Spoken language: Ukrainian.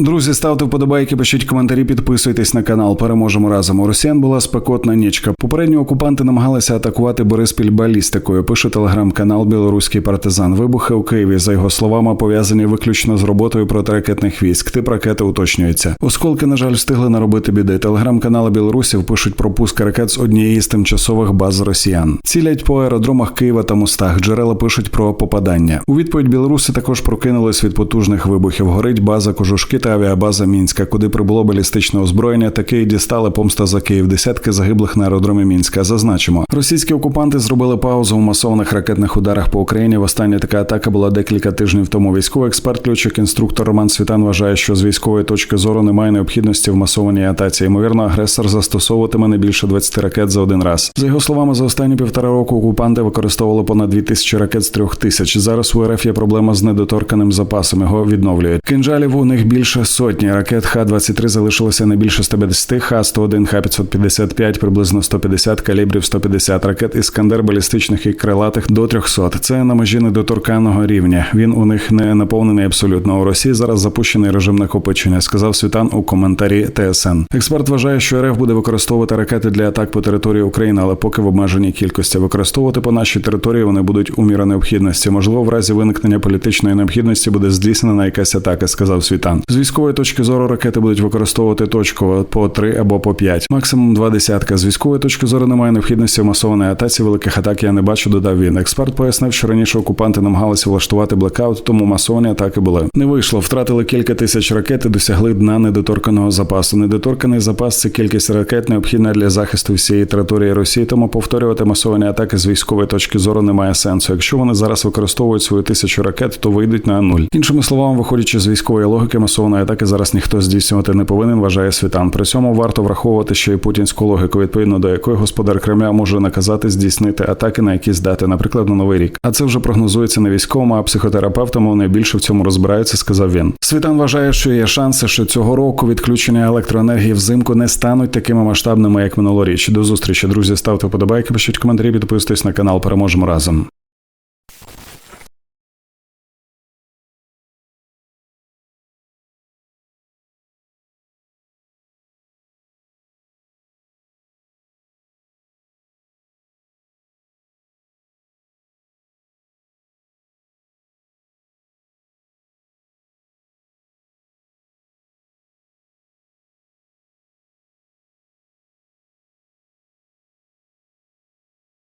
Друзі, ставте вподобайки, пишіть коментарі, підписуйтесь на канал. Переможемо разом. У росіян була спекотна нічка. Попередні окупанти намагалися атакувати Бориспіль балістикою. Пише телеграм-канал Білоруський партизан. Вибухи у Києві, за його словами, пов'язані виключно з роботою протиракетних військ. Тип ракети уточнюється. Осколки, на жаль, встигли наробити біди. Телеграм-канали білорусів пишуть про пуск ракет з однієї з тимчасових баз росіян. Цілять по аеродромах Києва та мостах. Джерела пишуть про попадання. У відповідь білоруси також прокинулись від потужних вибухів. Горить база кожушки та авіабаза Мінська, куди прибуло балістичне озброєння. Таки й дістали помста за Київ. Десятки загиблих на аеродромі Мінська. Зазначимо, російські окупанти зробили паузу у масованих ракетних ударах по Україні. Востаннє така атака була декілька тижнів тому. Військовий експерт, льотчик, інструктор Роман Світан вважає, що з військової точки зору немає необхідності в масованій атаці. Ймовірно, агресор застосовуватиме не більше 20 ракет за один раз. За його словами, за останні півтора року окупанти використовували понад 2 тисячі ракет з трьох тисяч. Зараз у РФ є проблема з недоторканим запасом. Його відновлюють. Кинжалів у них більше сотні. Ракет Х-23 залишилося не більше 150, Х-101, Х-555, приблизно 150, калібрів 150 ракет Іскандер балістичних і крилатих до 300. Це на межі недоторканого рівня. Він у них не наповнений абсолютно. У Росії зараз запущений режим накопичення, сказав Світан у коментарі ТСН. Експерт вважає, що РФ буде використовувати ракети для атак по території України, але поки в обмеженій кількості використовувати по нашій території вони будуть у міру необхідності. Можливо, в разі виникнення політичної необхідності буде здійснена якась атака, сказав Світан. З військової точки зору ракети будуть використовувати точково по три або по п'ять, максимум два десятка. З військової точки зору немає необхідності в масованій атаці. Великих атак я не бачу. Додав він. Експерт пояснив, що раніше окупанти намагалися влаштувати блекаут, тому масовані атаки були. Не вийшло. Втратили кілька тисяч ракет і досягли дна недоторканого запасу. Недоторканий запас це кількість ракет необхідна для захисту всієї території Росії. Тому повторювати масовані атаки з військової точки зору немає сенсу. Якщо вони зараз використовують свою тисячу ракет, то вийдуть на нуль. Іншими словами, виходячи з військової логіки, масованої атаки зараз ніхто здійснювати не повинен. Вважає світан. При цьому варто враховувати ще й путінську логіку, відповідно до якої господар Кремля може наказати здійснити атаки на якісь дати, наприклад, на новий рік. А це вже прогнозується не військовому, а психотерапевтами. Вони більше в цьому розбираються, сказав він. Світан вважає, що є шанси, що цього року відключення електроенергії взимку не стануть такими масштабними, як минулоріч. До зустрічі, друзі. Ставте вподобайки, пишіть коментарі, підписуйтесь на канал. Переможемо разом.